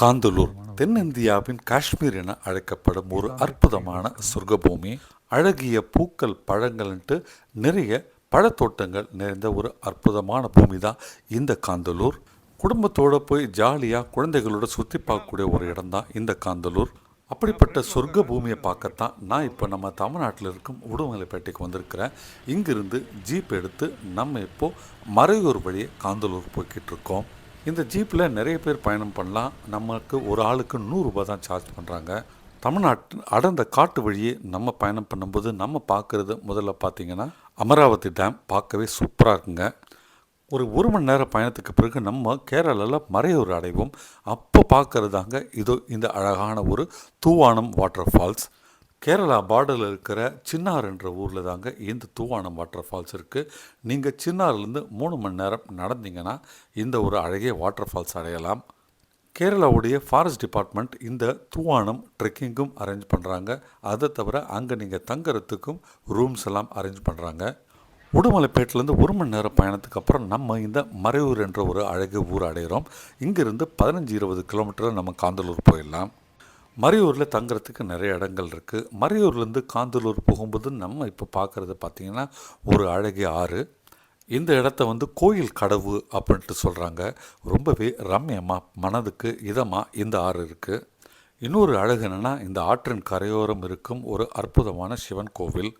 காந்தலூர் தென்னிந்தியாவின் காஷ்மீர் என அழைக்கப்படும் ஒரு அற்புதமான சொர்க்கபூமி. அழகிய பூக்கள் பழங்கள்ன்ட்டு நிறைய பழத்தோட்டங்கள் நிறைந்த ஒரு அற்புதமான பூமி தான் இந்த காந்தலூர். குடும்பத்தோடு போய் ஜாலியாக குழந்தைகளோட சுற்றி பார்க்கக்கூடிய ஒரு இடம் தான் இந்த காந்தலூர். அப்படிப்பட்ட சொர்க்க பூமியை பார்க்கத்தான் நான் இப்போ நம்ம தமிழ்நாட்டில் இருக்கும் உடுமலைப்பேட்டைக்கு வந்திருக்கிறேன். இங்கிருந்து ஜீப் எடுத்து நம்ம இப்போது மறையூர் வழியே காந்தலூர் போய்கிட்டு இருக்கோம். இந்த ஜீப்பில் நிறைய பேர் பயணம் பண்ணலாம். நமக்கு ஒரு ஆளுக்கு நூறுரூபா தான் சார்ஜ் பண்ணுறாங்க தமிழ்நாட்டு அடர்ந்த காட்டு வழியே நம்ம பயணம் பண்ணும்போது நம்ம பார்க்குறது முதல்ல பார்த்தீங்கன்னா அமராவதி டேம் பார்க்கவே சூப்பராக இருக்குங்க. ஒரு ஒரு மணி நேர பயணத்துக்கு பிறகு நம்ம கேரளாவில் மறையூர் அடைவோம். அப்போ பார்க்குறதாங்க இதோ இந்த அழகான ஒரு தூவானம் வாட்டர் ஃபால்ஸ் கேரளா பார்டரில் இருக்கிற சின்னார் என்ற ஊரில் தாங்க இந்த தூவானம் வாட்டர் ஃபால்ஸ் இருக்குது நீங்கள் சின்னார்லேருந்து மூணு மணி நேரம் நடந்தீங்கன்னா இந்த ஒரு அழகிய வாட்டர் ஃபால்ஸ் அடையலாம். கேரளாவுடைய ஃபாரஸ்ட் டிபார்ட்மெண்ட் இந்த தூவானம் ட்ரெக்கிங்கும் அரேஞ்ச் பண்ணுறாங்க அதை தவிர அங்கே நீங்கள் தங்குறதுக்கும் ரூம்ஸ் எல்லாம் அரேஞ்ச் பண்ணுறாங்க உடுமலைப்பேட்டிலேருந்து ஒரு மணி நேரம் பயணத்துக்கு அப்புறம் நம்ம இந்த மறையூர் என்ற ஒரு அழகு ஊர் அடைகிறோம் இங்கேருந்து பதினஞ்சு இருபது கிலோமீட்டர் நம்ம காந்தலூர் போயிடலாம். மறையூரில் தங்குறதுக்கு நிறைய இடங்கள் இருக்குது மறையூர்லேருந்து காந்தலூர் போகும்போது நம்ம இப்போ பார்க்குறது பார்த்திங்கன்னா ஒரு அழகிய ஆறு. இந்த இடத்த வந்து கோயில் கடவு அப்படின்ட்டு சொல்கிறாங்க ரொம்பவே ரம்யமாக மனதுக்கு இதமாக இந்த ஆறு இருக்குது இன்னொரு அழகு என்னென்னா இந்த ஆற்றின் கரையோரம் இருக்கும் ஒரு அற்புதமான சிவன் கோவில்.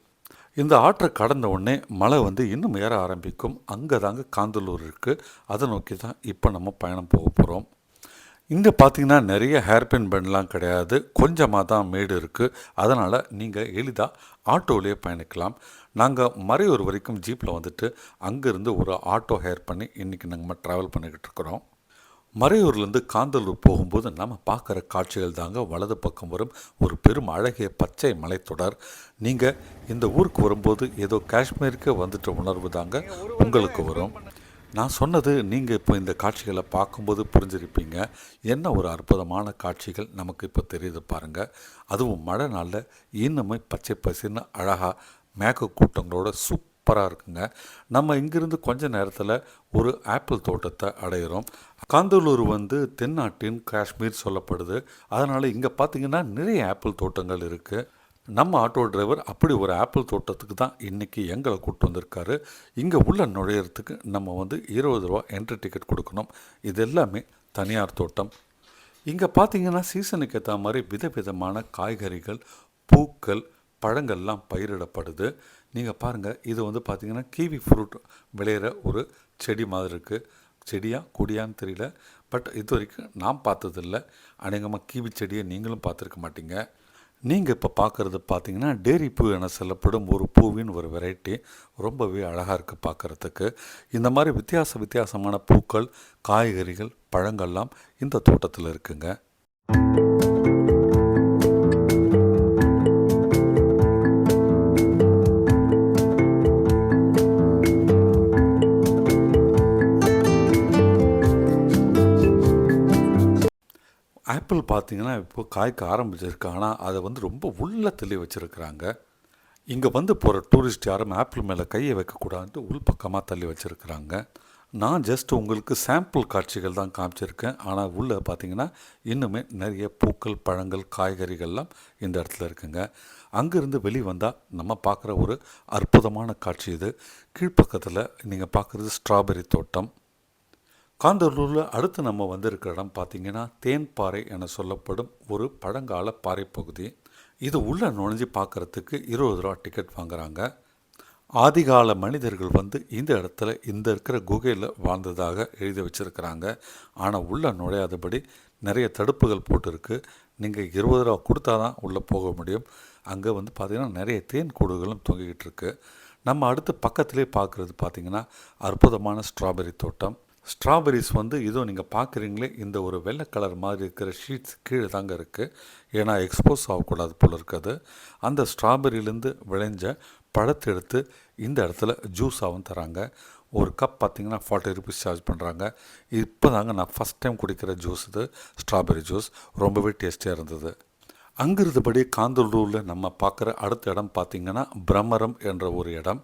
இந்த ஆற்றை கடந்த உடனே மழை வந்து இன்னும் ஏற ஆரம்பிக்கும். அங்கே தாங்க காந்தலூர் இருக்குது அதை நோக்கி தான் இப்போ நம்ம பயணம் போக போகிறோம் இங்கே பார்த்தீங்கன்னா நிறைய ஹேர்பின் பெண்ட்லாம் கிடையாது. கொஞ்சமாக தான் மேடு இருக்குது அதனால் நீங்கள் எளிதாக ஆட்டோவிலே பயணிக்கலாம். நாங்கள் மறையூர் வரைக்கும் ஜீப்பில் வந்துட்டு அங்கேருந்து ஒரு ஆட்டோ ஹேர் பண்ணி இன்றைக்கி நம்ம ட்ராவல் பண்ணிக்கிட்டு இருக்கிறோம். மறையூர்லேருந்து காந்தலூர் போகும்போது நம்ம பார்க்குற காட்சிகள் தாங்க வலது பக்கம் வரும். ஒரு பெரும் அழகிய பச்சை மலைத்தொடர். நீங்கள் இந்த ஊருக்கு வரும்போது ஏதோ காஷ்மீருக்கு வந்துட்ட உணர்வு தாங்க உங்களுக்கு வரும். நான் சொன்னது நீங்கள் இப்போ இந்த காட்சிகளை பார்க்கும்போது புரிஞ்சிருப்பீங்க. என்ன ஒரு அற்புதமான காட்சிகள் நமக்கு இப்போ தெரியுது பாருங்கள் அதுவும் மழை நாளில் இன்னுமே பச்சை பசின்னு அழகாக மேக கூட்டங்களோட சூப்பராக இருக்குங்க. நம்ம இங்கிருந்து கொஞ்ச நேரத்தில் ஒரு ஆப்பிள் தோட்டத்தை அடையிறோம். காந்தலூர் வந்து தென்னாட்டின் காஷ்மீர் சொல்லப்படுது. அதனால் இங்கே பார்த்தீங்கன்னா நிறைய ஆப்பிள் தோட்டங்கள் இருக்குது நம்ம ஆட்டோ டிரைவர் அப்படி ஒரு ஆப்பிள் தோட்டத்துக்கு தான் இன்றைக்கி எங்களை கூப்பிட்டு வந்திருக்காரு. இங்கே உள்ள நுழையிறதுக்கு நம்ம வந்து இருபது ரூபா என்ட்ரி டிக்கெட் கொடுக்கணும். இது எல்லாமே தனியார் தோட்டம். இங்கே பார்த்தீங்கன்னா சீசனுக்கு ஏற்ற மாதிரி விதவிதமான காய்கறிகள் பூக்கள் பழங்கள்லாம் பயிரிடப்படுது. நீங்கள் பாருங்கள் இது வந்து பார்த்திங்கன்னா கீவி ஃப்ரூட் விளையிற ஒரு செடி மாதிரி இருக்குது செடியாக கொடியான்னு தெரியல. பட் இது வரைக்கும் நான் பார்த்ததில்ல. அநேகமாக கீவி செடியை நீங்களும் பார்த்துருக்க மாட்டீங்க. நீங்கள் இப்போ பார்க்குறது பார்த்தீங்கன்னா டேரி பூ என சொல்லப்படும் ஒரு பூவின் ஒரு வெரைட்டி. ரொம்பவே அழகாக இருக்குது பார்க்குறதுக்கு இந்த மாதிரி வித்தியாச வித்தியாசமான பூக்கள் காய்கறிகள் பழங்கள்லாம் இந்த தோட்டத்தில் இருக்குங்க. ஆப்பிள் பார்த்தீங்கன்னா இப்போ காய்க்க ஆரம்பிச்சிருக்கு. ஆனால் அதை வந்து ரொம்ப உள்ள தள்ளி வச்சுருக்குறாங்க. இங்கே வந்து போகிற டூரிஸ்ட் யாரும் ஆப்பிள் மேலே கையை வைக்கக்கூடாதுன்ட்டு உள் பக்கமாக தள்ளி வச்சுருக்குறாங்க. நான் ஜஸ்ட் உங்களுக்கு சாம்பிள் காட்சிகள் தான் காமிச்சிருக்கேன். ஆனால் உள்ளே பார்த்தீங்கன்னா இன்னுமே நிறைய பூக்கள் பழங்கள் காய்கறிகள்லாம் இந்த இடத்துல இருக்குங்க. அங்கேருந்து வெளியே வந்தால் நம்ம பார்க்குற ஒரு அற்புதமான காட்சி இது. கீழ்ப்பக்கத்தில் நீங்கள் பார்க்குறது ஸ்ட்ராபெரி தோட்டம். காந்தலூரில் அடுத்து நம்ம வந்திருக்கிற இடம் பார்த்தீங்கன்னா தேன்பாறை என சொல்லப்படும் ஒரு பழங்கால பாறை பகுதி. இது உள்ளே நுழைஞ்சு பார்க்குறதுக்கு இருபது ரூபா டிக்கெட் வாங்குறாங்க. ஆதிகால மனிதர்கள் வந்து இந்த இடத்துல இந்த இருக்கிற குகையில் வாழ்ந்ததாக எழுதி வச்சுருக்கிறாங்க. ஆனால் உள்ளே நுழையாதபடி நிறைய தடுப்புகள் போட்டிருக்கு. நீங்கள் இருபது ரூபா கொடுத்தா தான் உள்ளே போக முடியும். அங்கே வந்து பார்த்திங்கன்னா நிறைய தேன் கூடுகளும் தொங்கிக்கிட்டு இருக்கு. நம்ம அடுத்து பக்கத்திலே பார்க்குறது பார்த்திங்கன்னா அற்புதமான ஸ்ட்ராபெரி தோட்டம். ஸ்ட்ராபெரிஸ் வந்து இதோ நீங்கள் பார்க்குறீங்களே இந்த ஒரு வெள்ளை கலர் மாதிரி இருக்கிற ஷீட்ஸ் கீழே தாங்க இருக்குது ஏன்னா எக்ஸ்போஸ் ஆகக்கூடாது போல் இருக்குது அந்த ஸ்ட்ராபெரியிலேருந்து விளைஞ்ச பழத்தை எடுத்து இந்த இடத்துல ஜூஸாகவும் தராங்க. ஒரு கப் பார்த்தீங்கன்னா ஃபார்ட்டி ருபீஸ் சார்ஜ் பண்ணுறாங்க இப்போ தாங்க நான் ஃபஸ்ட் டைம் குடிக்கிற ஜூஸ் இது ஸ்ட்ராபெரி ஜூஸ் ரொம்பவே டேஸ்டியாக இருந்தது. அங்கிருந்தபடி காந்தலூரில் நம்ம பார்க்குற அடுத்த இடம் பார்த்திங்கன்னா பிரம்மரம் என்ற ஒரு இடம்.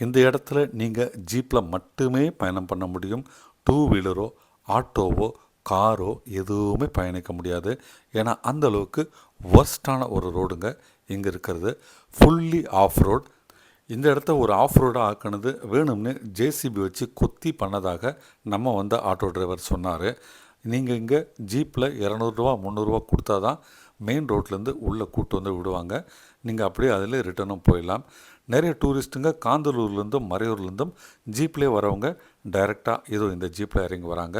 இந்த இடத்துல நீங்கள் ஜீப்பில் மட்டுமே பயணம் பண்ண முடியும். டூ வீலரோ ஆட்டோவோ காரோ எதுவுமே பயணிக்க முடியாது. ஏன்னா அந்தளவுக்கு ஒர்ஸ்டான ஒரு ரோடுங்க இங்கே இருக்கிறது. ஃபுல்லி ஆஃப் ரோட் இந்த இடத்த ஒரு ஆஃப் ரோடாக ஆக்கினது வேணும்னு ஜேசிபி வச்சு கொத்தி பண்ணதாக நம்ம வந்த ஆட்டோ டிரைவர் சொன்னார். நீங்கள் இங்கே ஜீப்பில் இரநூறுவா முந்நூறுரூவா கொடுத்தா தான் மெயின் ரோட்லேருந்து உள்ளே கூட்டு வந்து விடுவாங்க. நீங்கள் அப்படியே அதில் ரிட்டர்னும் போயிடலாம். நிறைய டூரிஸ்ட்டுங்க காந்தலூர்லேருந்தும் மறையூர்லேருந்தும் ஜீப்லேயே வரவங்க டைரெக்டாக ஏதோ இந்த ஜீப்பில் இறங்கி வராங்க.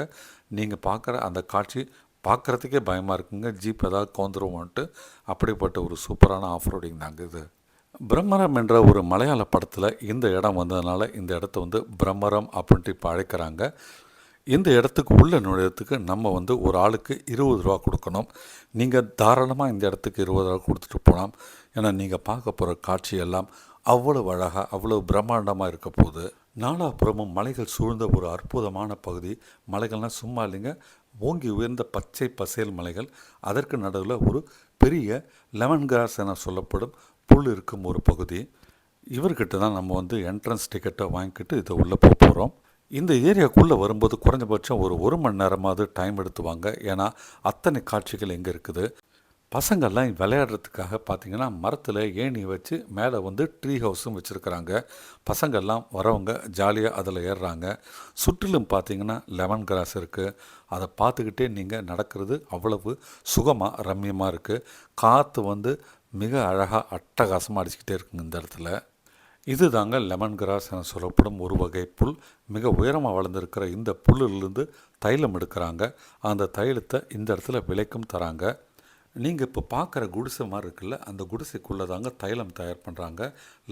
நீங்கள் பார்க்குற அந்த காட்சி பார்க்குறதுக்கே பயமாக இருக்குங்க. ஜீப் ஏதாவது கோந்துருவோன்ட்டு அப்படிப்பட்ட ஒரு சூப்பரான ஆஃப் ரோடிங் தாங்க இது. பிரம்மரம் என்ற ஒரு மலையாள படத்தில் இந்த இடம் வந்ததுனால இந்த இடத்த வந்து பிரம்மரம் அப்படின்ட்டு இப்போ அழைக்கிறாங்க. இந்த இடத்துக்கு உள்ள நுழையத்துக்கு நம்ம வந்து ஒரு ஆளுக்கு இருபது ரூபா கொடுக்கணும். நீங்கள் தாராளமாக இந்த இடத்துக்கு இருபது ரூபா கொடுத்துட்டு போகலாம் ஏன்னா நீங்கள் பார்க்க போகிற காட்சி எல்லாம் அவ்வளவு அழகாக அவ்வளவு பிரம்மாண்டமாக இருக்க போது நாலாபுறமும் மலைகள் சூழ்ந்த ஒரு அற்புதமான பகுதி. மலைகள்னால் சும்மா இல்லைங்க. ஓங்கி உயர்ந்த பச்சை பசேல் மலைகள். அதற்கு நடுவில் ஒரு பெரிய லெமன் கிராஸ் என சொல்லப்படும் புல் இருக்கும் ஒரு பகுதி. இவர்கிட்ட தான் நம்ம வந்து என்ட்ரன்ஸ் டிக்கெட்டை வாங்கிக்கிட்டு இதை உள்ளே போக போகிறோம் இந்த ஏரியாக்குள்ளே வரும்போது குறைஞ்சபட்சம் ஒரு ஒரு மணி நேரமாவது டைம் எடுத்துவாங்க ஏன்னா அத்தனை காட்சிகள் எங்கே இருக்குது? பசங்கள்லாம் விளையாடுறதுக்காக பார்த்தீங்கன்னா மரத்தில் ஏணி வச்சு மேலே வந்து ட்ரீ ஹவுஸும் வச்சுருக்குறாங்க. பசங்கள்லாம் வரவங்க ஜாலியாக அதில் ஏறுறாங்க. சுற்றிலும் பார்த்தீங்கன்னா லெமன் கிராஸ் இருக்குது அதை பார்த்துக்கிட்டே நீங்கள் நடக்கிறது அவ்வளவு சுகமாக ரம்மியமாக இருக்குது காற்று வந்து மிக அழகாக அட்டகாசமாக அடிச்சுக்கிட்டே இருக்குங்க இந்த இடத்துல. இது தாங்க லெமன் கிராஸ் என சொல்லப்படும் ஒரு வகை புல். மிக உயரமாக வளர்ந்துருக்கிற இந்த புல்லிலிருந்து தைலம் எடுக்கிறாங்க. அந்த தைலத்தை இந்த இடத்துல விலைக்கும் தராங்க. நீங்கள் இப்போ பார்க்குற குடிசை மாதிரி இருக்குல்ல அந்த குடிசைக்குள்ளே தாங்க தைலம் தயார் பண்ணுறாங்க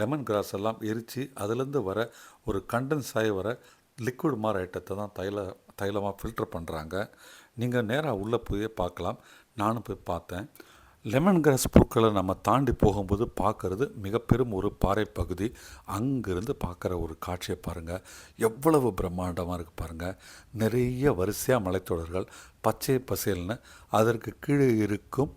லெமன் கிராஸ் எல்லாம் எரித்து அதுலேருந்து வர ஒரு கண்டன்ஸ் ஆகி வர லிக்விட் மாதிரி ஐட்டத்தை தான் தைல தைலமாக ஃபில்டர் பண்ணுறாங்க நீங்கள் நேராக உள்ளே போய் பார்க்கலாம் நானும் போய் பார்த்தேன். லெமன் கிராஸ் பூக்களை நம்ம தாண்டி போகும்போது பார்க்குறது மிக பெரும் ஒரு பாறை பகுதி. அங்கேருந்து பார்க்குற ஒரு காட்சியை பாருங்கள் எவ்வளவு பிரம்மாண்டமாக இருக்குது பாருங்கள் நிறைய வரிசையாக மலைத்தொடர்கள் பச்சை பசேல்னு அதற்கு கீழே இருக்கும்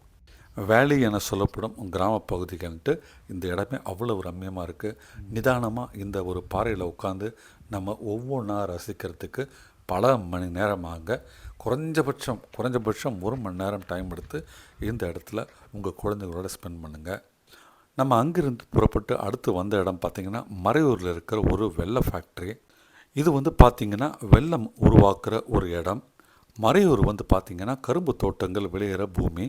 வேலி என சொல்லப்படும் கிராம பகுதிகள்ன்ட்டு இந்த இடமே அவ்வளோ ரம்மியமாக இருக்குது நிதானமாக இந்த ஒரு பாறையில் உட்காந்து நம்ம ஒவ்வொன்றா ரசிக்கிறதுக்கு பல மணி நேரமாக குறைஞ்சபட்சம் குறைஞ்சபட்சம் ஒரு மணி நேரம் டைம் எடுத்து இந்த இடத்துல உங்கள் குழந்தைகளோட ஸ்பெண்ட் பண்ணுங்கள் நம்ம அங்கிருந்து புறப்பட்டு அடுத்து வந்த இடம் பார்த்திங்கன்னா மறையூரில் இருக்கிற ஒரு வெள்ளை ஃபேக்ட்ரி இது வந்து பார்த்திங்கன்னா வெள்ளம் உருவாக்குற ஒரு இடம். மறையூர் வந்து பார்த்திங்கன்னா கரும்பு தோட்டங்கள் விளையிற பூமி.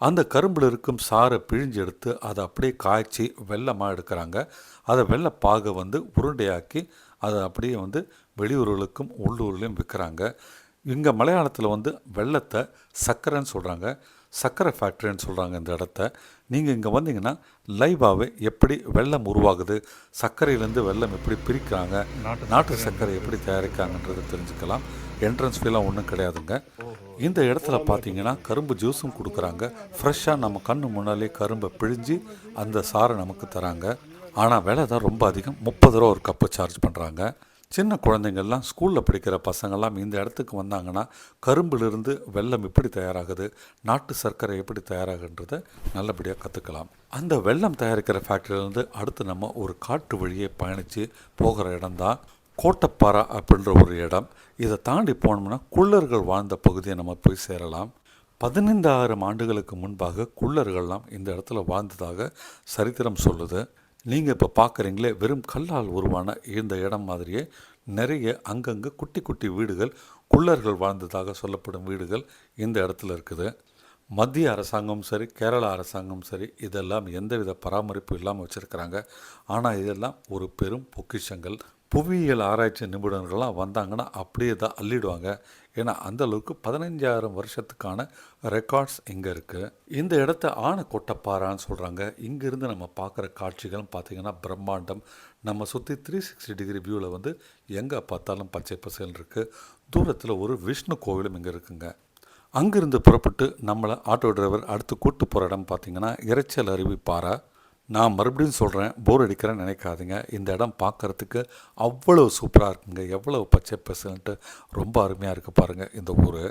அந்த கரும்பில் இருக்கும் சாறை பிழிஞ்சு எடுத்து அதை அப்படியே காய்ச்சி வெள்ளமாக எடுக்கிறாங்க. அதை வெள்ளைப்பாகை வந்து உருண்டையாக்கி அதை அப்படியே வந்து வெளியூர்களுக்கும் உள்ளூர்லேயும் விற்கிறாங்க. இங்கே மலையாளத்தில் வந்து வெள்ளத்தை சர்க்கரைன்னு சொல்கிறாங்க சர்க்கரை ஃபேக்ட்ரின்னு சொல்கிறாங்க இந்த இடத்த. நீங்கள் இங்கே வந்தீங்கன்னா லைவாகவே எப்படி வெள்ளம் உருவாகுது சர்க்கரையிலேருந்து வெள்ளம் எப்படி பிரிக்கிறாங்க நாட்டு சர்க்கரை எப்படி தயாரிக்காங்கன்றதை தெரிஞ்சுக்கலாம். என்ட்ரன்ஸ் ஃபீலாம் ஒன்றும் கிடையாதுங்க. இந்த இடத்துல பார்த்தீங்கன்னா கரும்பு ஜூஸும் கொடுக்குறாங்க. ஃப்ரெஷ்ஷாக நம்ம கண்ணு முன்னாலே கரும்பை பிழிஞ்சு அந்த சாறை நமக்கு தராங்க. ஆனால் விலை தான் ரொம்ப அதிகம். முப்பது ரூபா ஒரு கப்பு சார்ஜ் பண்ணுறாங்க சின்ன குழந்தைங்கள்லாம் ஸ்கூலில் படிக்கிற பசங்கள்லாம் இந்த இடத்துக்கு வந்தாங்கன்னா கரும்பிலிருந்து வெள்ளம் எப்படி தயாராகுது? நாட்டு சர்க்கரை எப்படி தயாராகுன்றதை நல்லபடியாக கற்றுக்கலாம் அந்த வெள்ளம் தயாரிக்கிற ஃபேக்ட்ரியிலேருந்து அடுத்து நம்ம ஒரு காட்டு வழியே பயணித்து போகிற இடம்தான் கோட்டப்பாறை அப்படின்ற ஒரு இடம். இதை தாண்டி போனோம்னா குள்ளர்கள் வாழ்ந்த பகுதியை நம்ம போய் சேரலாம். பதினைந்தாயிரம் ஆண்டுகளுக்கு முன்பாக குள்ளர்கள்லாம் இந்த இடத்துல வாழ்ந்ததாக சரித்திரம் சொல்லுது. நீங்கள் இப்போ பார்க்குறீங்களே வெறும் கல்லால் உருவான இந்த இடம் மாதிரியே நிறைய அங்கங்கே குட்டி குட்டி வீடுகள் குள்ளர்கள் வாழ்ந்ததாக சொல்லப்படும் வீடுகள் இந்த இடத்துல இருக்குது. மத்திய அரசாங்கமும் சரி கேரளா அரசாங்கமும் சரி இதெல்லாம் எந்தவித பராமரிப்பும் இல்லாமல் வச்சுருக்கிறாங்க. ஆனால் இதெல்லாம் ஒரு பெரும் பொக்கிஷங்கள். புவியியல் ஆராய்ச்சி நிபுணர்கள்லாம் வந்தாங்கன்னா அப்படியே தான் அள்ளிடுவாங்க. ஏன்னா அந்த அளவுக்கு பதினஞ்சாயிரம் வருஷத்துக்கான ரெக்கார்ட்ஸ் இங்கே இருக்குது இந்த இடத்த ஆன கொட்டப்பாறான்னு சொல்கிறாங்க இங்கேருந்து நம்ம பார்க்குற காட்சிகளும் பார்த்திங்கன்னா பிரம்மாண்டம். நம்ம சுற்றி த்ரீ சிக்ஸ்டி டிகிரி வியூவில் வந்து எங்கே பார்த்தாலும் பச்சை பசேல் இருக்குது தூரத்தில் ஒரு விஷ்ணு கோவிலும் இங்கே இருக்குங்க. அங்கிருந்து புறப்பட்டு நம்மளை ஆட்டோ டிரைவர் அடுத்து கூட்டு போகிற இடம் பார்த்திங்கன்னா இறைச்சல் அருவி பாறை நான் மறுபடியும் சொல்கிறேன் போர் அடிக்கிறேன்னு நினைக்காதீங்க. இந்த இடம் பார்க்குறதுக்கு அவ்வளோ சூப்பராக இருக்குங்க. எவ்வளோ பச்சை பசுன்ட்டு ரொம்ப அருமையாக இருக்குது பாருங்கள் இந்த ஊர்.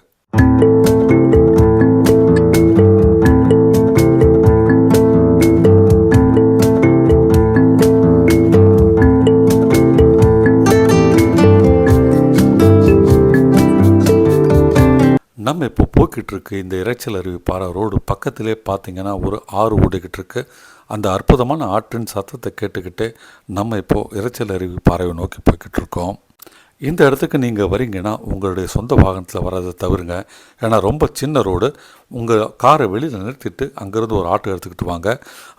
நம்ம இப்போ போய்கிட்டு இருக்கு இந்த இரைச்சல் அருவி பாறை ரோடு. பக்கத்திலே பார்த்தீங்கன்னா ஒரு ஆறு ஓடிக்கிட்டு இருக்குது அந்த அற்புதமான ஆற்றின் சத்தத்தை கேட்டுக்கிட்டு நம்ம இப்போது இரைச்சல் அருவி பாறையை நோக்கி போய்கிட்டு இருக்கோம் இந்த இடத்துக்கு நீங்கள் வரீங்கன்னா உங்களுடைய சொந்த வாகனத்தில் வர்றதை தவிருங்க. ஏன்னா ரொம்ப சின்ன ரோடு. உங்கள் காரை வெளியில் நிறுத்திட்டு அங்கேருந்து ஒரு ஆட்டோ எடுத்துக்கிட்டு வாங்க.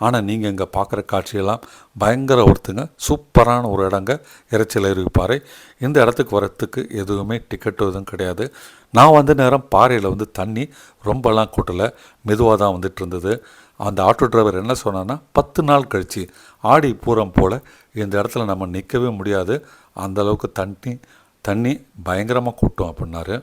ஆனால் நீங்கள் இங்கே பார்க்குற காட்சியெல்லாம் பயங்கர ஒருத்துங்க. சூப்பரான ஒரு இடங்க. இறைச்சல் அருவி பாறை. இந்த இடத்துக்கு வரத்துக்கு எதுவுமே டிக்கெட் எதுவும் கிடையாது. நான் வந்த நேரம் பாறையில் வந்து தண்ணி ரொம்பலாம் கூட்டலை. மெதுவாக தான் வந்துட்டு இருந்தது. அந்த ஆட்டோ டிரைவர் என்ன சொன்னான்னா பத்து நாள் கழித்து ஆடி பூரம் போல் இந்த இடத்துல நம்ம நிற்கவே முடியாது. அந்த அளவுக்கு தண்ணி தண்ணி பயங்கரமாக கூட்டம் அப்படின்னாரு.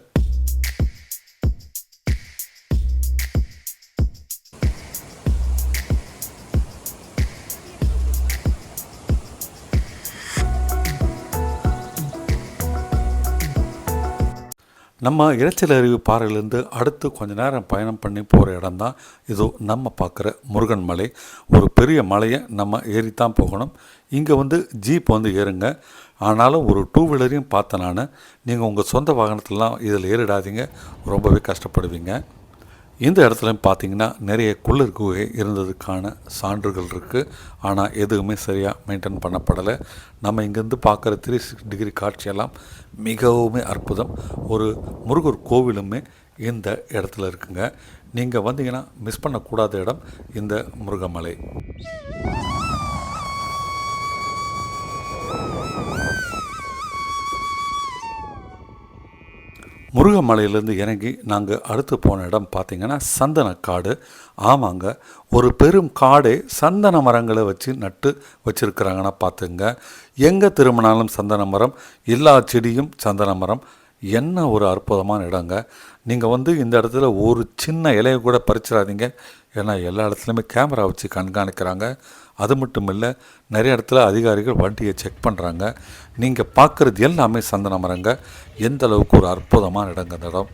நம்ம இரைச்சல் அறிவு பாறையிலேருந்து அடுத்து கொஞ்ச நேரம் பயணம் பண்ணி போகிற இடம் தான் இதோ நம்ம பார்க்குற முருகன் மலை. ஒரு பெரிய மலையை நம்ம ஏறித்தான் போகணும். இங்கே வந்து ஜீப் வந்து ஏறுங்க. ஆனாலும் ஒரு டூ வீலரையும் பார்த்தேன் நான். நீங்கள் உங்கள் சொந்த வாகனத்திலலாம் இதில் ஏறிடாதீங்க. ரொம்பவே கஷ்டப்படுவீங்க. இந்த இடத்துல பார்த்தீங்கன்னா நிறைய குளிர் குகை இருந்ததுக்கான சான்றுகள் இருக்குது ஆனால் எதுவுமே சரியாக மெயின்டைன் பண்ணப்படலை. நம்ம இங்கேருந்து பார்க்குற த்ரீ சிக்ஸ் டிகிரி காட்சியெல்லாம் மிகவும் அற்புதம். ஒரு முருகர் கோவிலுமே இந்த இடத்துல இருக்குங்க. நீங்கள் வந்தீங்கன்னா மிஸ் பண்ணக்கூடாத இடம் இந்த முருகமலை. முருகமலையிலேருந்து இறங்கி நாங்கள் அடுத்து போன இடம் பார்த்திங்கன்னா சந்தனக்காடு. ஆமாங்க ஒரு பெரும் காடே சந்தன மரங்களை வச்சு நட்டு வச்சுருக்குறாங்கன்னா பார்த்துங்க எங்கே திரும்பினாலும் சந்தன மரம் எல்லா செடியும் சந்தன மரம். என்ன ஒரு அற்புதமான இடங்க. நீங்கள் வந்து இந்த இடத்துல ஒரு சின்ன இலையை கூட பறிச்சிடாதீங்க. ஏன்னா எல்லா இடத்துலையுமே கேமரா வச்சு கண்காணிக்கிறாங்க. அது மட்டும் இல்லை நிறைய இடத்துல அதிகாரிகள் வண்டியை செக் பண்ணுறாங்க நீங்கள் பார்க்குறது எல்லாமே சந்தன மரங்க எந்த அளவுக்கு ஒரு அற்புதமான இடங்க இந்த இடம்.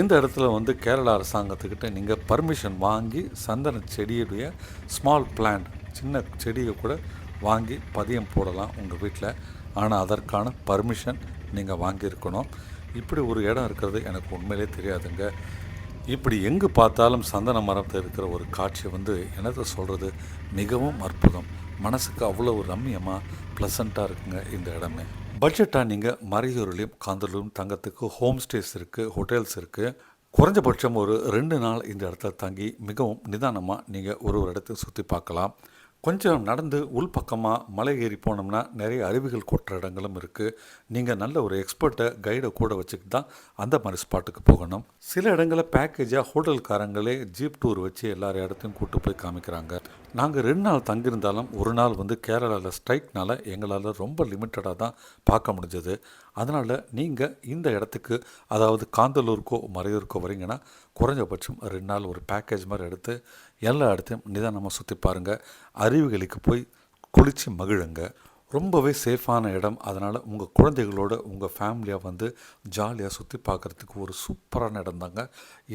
இந்த இடத்துல வந்து கேரளா அரசாங்கத்துக்கிட்ட நீங்கள் பர்மிஷன் வாங்கி சந்தன செடியுடைய ஸ்மால் பிளான்ட் சின்ன செடியை கூட வாங்கி பதியம் போடலாம் உங்கள் வீட்டில் ஆனால் அதற்கான பர்மிஷன் நீங்கள் வாங்கியிருக்கணும். இப்படி ஒரு இடம் இருக்கிறது எனக்கு உண்மையிலே தெரியாதுங்க. இப்படி எங்கு பார்த்தாலும் சந்தன மரத்தில் இருக்கிற ஒரு காட்சி வந்து என்னத்தை சொல்கிறது மிகவும் அற்புதம். மனசுக்கு அவ்வளோ ஒரு ரம்மியமாக ப்ளசண்ட்டாக இருக்குங்க இந்த இடமே. பட்ஜெட்டாக நீங்கள் மறையூரிலையும் காந்தலூரும் தங்கத்துக்கு ஹோம் ஸ்டேஸ் இருக்குது ஹோட்டல்ஸ் இருக்குது குறைஞ்சபட்சம் ஒரு ரெண்டு நாள் இந்த இடத்துல தங்கி மிகவும் நிதானமாக நீங்கள் ஒரு ஒரு இடத்தை சுற்றி பார்க்கலாம். கொஞ்சம் நடந்து உள்பக்கமாக மலை ஏறி போனோம்னா நிறைய அருவிகள் கொட்டுற இடங்களும் இருக்குது நீங்கள் நல்ல ஒரு எக்ஸ்பர்ட்டை கைடை கூட வச்சுக்கிட்டு தான் அந்த மாதிரி ஸ்பாட்டுக்கு போகணும். சில இடங்களில் பேக்கேஜாக ஹோட்டல்காரங்களே ஜீப் டூர் வச்சு எல்லா இடத்தையும் கூட்டு போய் காமிக்கிறாங்க. நாங்கள் ரெண்டு நாள் தங்கியிருந்தாலும் ஒரு நாள் வந்து கேரளாவில் ஸ்ட்ரைக்னால எங்களால் ரொம்ப லிமிட்டடாக தான் பார்க்க முடிஞ்சது. அதனால் நீங்கள் இந்த இடத்துக்கு அதாவது காந்தலூருக்கோ மறையூருக்கோ வரீங்கன்னா குறைஞ்சபட்சம் ரெண்டு நாள் ஒரு பேக்கேஜ் மாதிரி எடுத்து எல்லா இடத்தையும் நிதானமாக சுற்றி பாருங்கள் அருவிகளுக்கு போய் குளித்து மகிழுங்க. ரொம்பவே சேஃபான இடம். அதனால் உங்கள் குழந்தைகளோட உங்கள் ஃபேமிலியாக வந்து ஜாலியாக சுற்றி பார்க்குறதுக்கு ஒரு சூப்பரான இடம் தாங்க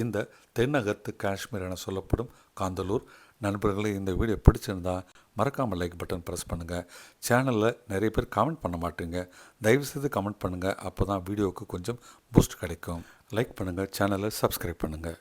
இந்த தென்னகத்து காஷ்மீர் என சொல்லப்படும் காந்தலூர். நண்பர்களே இந்த வீடியோ பிடிச்சிருந்தா மறக்காமல் லைக் பட்டன் ப்ரெஸ் பண்ணுங்கள் சேனலில் நிறைய பேர் கமெண்ட் பண்ண மாட்டீங்க. தயவுசெய்து கமெண்ட் பண்ணுங்கள் அப்போ தான் வீடியோவுக்கு கொஞ்சம் பூஸ்ட் கிடைக்கும். லைக் பண்ணுங்கள் சேனலை சப்ஸ்கிரைப் பண்ணுங்கள்